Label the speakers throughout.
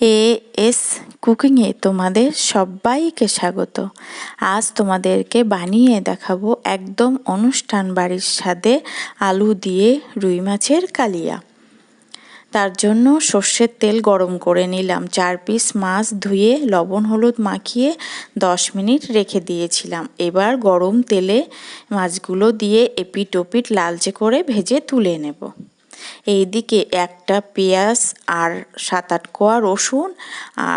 Speaker 1: A S কুকিংয়ে তোমাদের সবাইকে স্বাগত। আজ তোমাদেরকে বানিয়ে দেখাবো একদম অনুষ্ঠান বাড়ির স্বাদে আলু দিয়ে রুই মাছের কালিয়া। তার জন্য সর্ষের তেল গরম করে নিলাম। চার পিস মাছ ধুয়ে লবণ হলুদ মাখিয়ে দশ মিনিট রেখে দিয়েছিলাম। এবার গরম তেলে মাছগুলো দিয়ে এপিট ওপিট লালচে করে ভেজে তুলে নেব। এইদিকে একটা পেঁয়াজ আর সাত আট কোয়া রসুন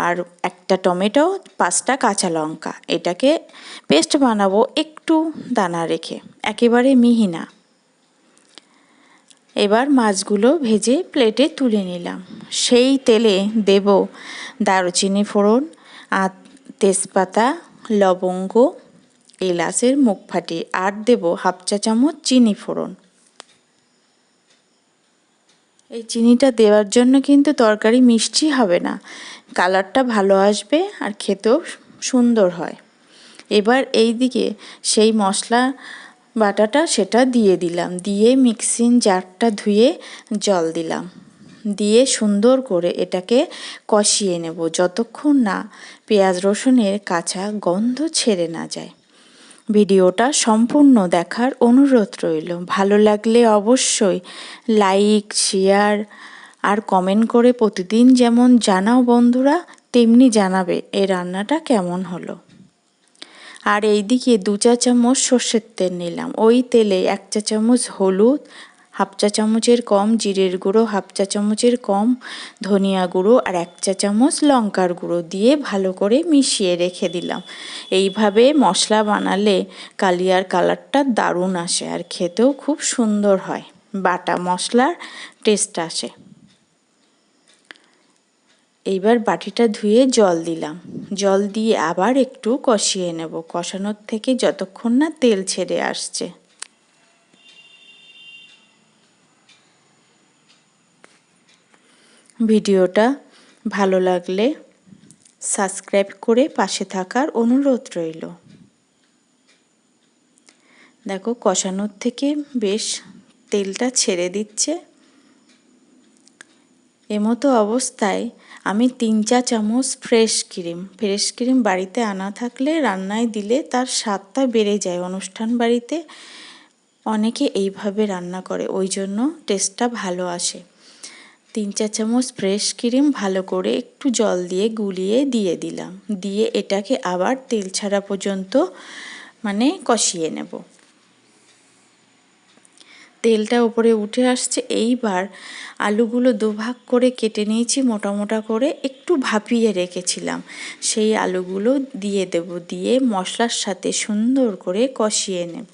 Speaker 1: আর একটা টমেটো, পাঁচটা কাঁচা লঙ্কা। এটাকে পেস্ট বানাবো একটু দানা রেখে, একেবারে মিহি না। এবার মাছগুলো ভেজে প্লেটে তুলে নিলাম। সেই তেলে দেব দারুচিনি ফোড়ন আর তেজপাতা, লবঙ্গ, এলাচের মুখ ফাটি আর দেব হাফ চা চামচ চিনি ফোড়ন। এই চিনিটা দেওয়ার জন্য কিন্তু তরকারি মিষ্টি হবে না। কালারটা ভালো আসবে আর খেতেও সুন্দর হয়। এবার এই দিকে সেই মশলা বাটাটা সেটা দিয়ে দিলাম। দিয়ে মিক্সিং জারটা ধুয়ে জল দিলাম। দিয়ে সুন্দর করে এটাকে কষিয়ে নেব। যতক্ষণ না পেঁয়াজ রসুনের কাঁচা গন্ধ ছেড়ে না যায়। ভিডিওটা সম্পূর্ণ দেখার অনুরোধ রইল। ভালো লাগলে অবশ্যই লাইক, শেয়ার আর কমেন্ট করে প্রতিদিন যেমন জানাও বন্ধুরা, তেমনি জানাবে এই রান্নাটা কেমন হলো। আর এইদিকে দু চা চামচ সর্ষের তেল নিলাম। ওই তেলে এক চা চামচ হলুদ হাফ চা চামচের কম জিরের গুঁড়ো, হাফ চা চামচের কম ধনিয়া গুঁড়ো আর এক চা চামচ লঙ্কার গুঁড়ো দিয়ে ভালো করে মিশিয়ে রেখে দিলাম। এইভাবে মশলা বানালে কালিয়ার কালারটা দারুণ আসে আর খেতেও খুব সুন্দর হয়। বাটা মশলার টেস্ট আসে। এইবার বাটিটা ধুয়ে জল দিলাম। জল দিয়ে আবার একটু কষিয়ে নেব। কষানোর থেকে যতক্ষণ না তেল ছেড়ে আসছে। ভিডিওটা ভালো লাগলে সাবস্ক্রাইব করে পাশে থাকার অনুরোধ রইল। দেখো, কষানোর থেকে বেশ তেলটা ছেড়ে দিচ্ছে। এমতো অবস্থায় আমি তিন চা চামচ ফ্রেশ ক্রিম ফ্রেশ ক্রিম বাড়িতে আনা থাকলে রান্নায় দিলে তার স্বাদটা বেড়ে যায়। অনুষ্ঠান বাড়িতে অনেকে এইভাবে রান্না করে, ওই জন্য টেস্টটা ভালো আসে। তিন চা চামচ ফ্রেশ ক্রিম ভালো করে একটু জল দিয়ে গুলিয়ে দিয়ে দিলাম। দিয়ে এটাকে আবার তেল ছাড়া পর্যন্ত মানে কষিয়ে নেব। তেলটা উপরে উঠে আসছে। এইবার আলুগুলো দুভাগ করে কেটে নিয়েছি, মোটা মোটা করে একটু ভাপিয়ে রেখেছিলাম। সেই আলুগুলো দিয়ে দেব, দিয়ে মশলার সাথে সুন্দর করে কষিয়ে নেব।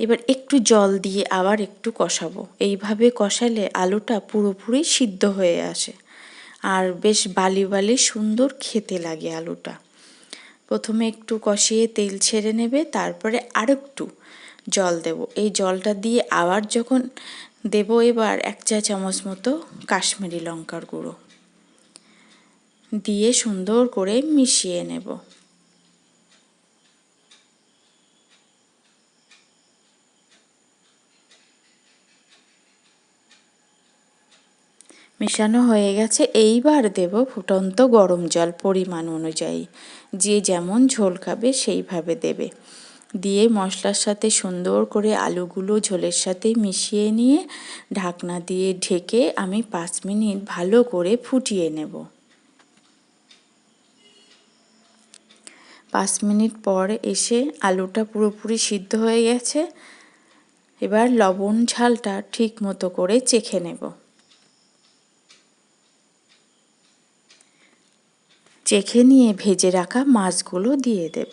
Speaker 1: এবার একটু জল দিয়ে আবার একটু কষাবো। এইভাবে কষালে আলুটা পুরোপুরি সিদ্ধ হয়ে আসে। আর বেশ বালি বালি সুন্দর খেতে লাগে আলুটা। প্রথমে একটু কষিয়ে তেল ছেড়ে নেবে, তারপরে আরেকটু জল দেব। এই জলটা দিয়ে আবার যখন দেব এবার এক চা চামচ মতো কাশ্মীরি লঙ্কার গুঁড়ো। দিয়ে সুন্দর করে মিশিয়ে নেব। মেশানো হয়ে গেছে, এইবার দেব ফুটন্ত গরম জল পরিমাণ অনুযায়ী। যে যেমন ঝোল খাবে সেইভাবে দেবে। দিয়ে মশলার সাথে সুন্দর করে আলুগুলো ঝোলের সাথে মিশিয়ে নিয়ে ঢাকনা দিয়ে ঢেকে আমি পাঁচ মিনিট ভালো করে ফুটিয়ে নেব। পাঁচ মিনিট পর এসে আলুটা পুরোপুরি সিদ্ধ হয়ে গেছে। এবার লবণ ঝালটা ঠিক মতো করে চেখে নেব। চেখে নিয়ে ভেজে রাখা মাছগুলো দিয়ে দেব।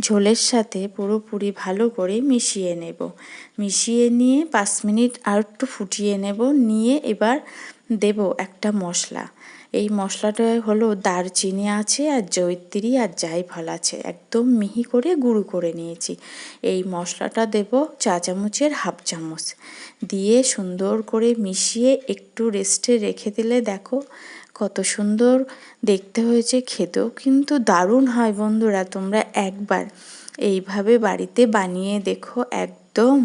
Speaker 1: ঝোলের সাথে পুরোপুরি ভালো করে মিশিয়ে নেব। মিশিয়ে নিয়ে পাঁচ মিনিট আর একটু ফুটিয়ে নেব। নিয়ে এবার দেব একটা মশলা। এই মশলাটা হলো দারচিনি আছে আর জৈত্রী আর জায়ফল আছে। একদম মিহি করে গুঁড়ো করে নিয়েছি। এই মশলাটা দেব চা চামচের হাফ চামচ। দিয়ে সুন্দর করে মিশিয়ে একটু রেস্টে রেখে দিলে দেখো কত সুন্দর দেখতে হয়েছে, খেতেও কিন্তু দারুণ হয় বন্ধুরা। তোমরা একবার এইভাবে বাড়িতে বানিয়ে দেখো একদম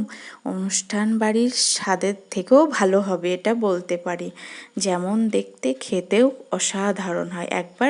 Speaker 1: অনুষ্ঠান বাড়ির স্বাদের থেকেও ভালো হবে, এটা বলতে পারি। যেমন দেখতে খেতেও অসাধারণ হয়। একবার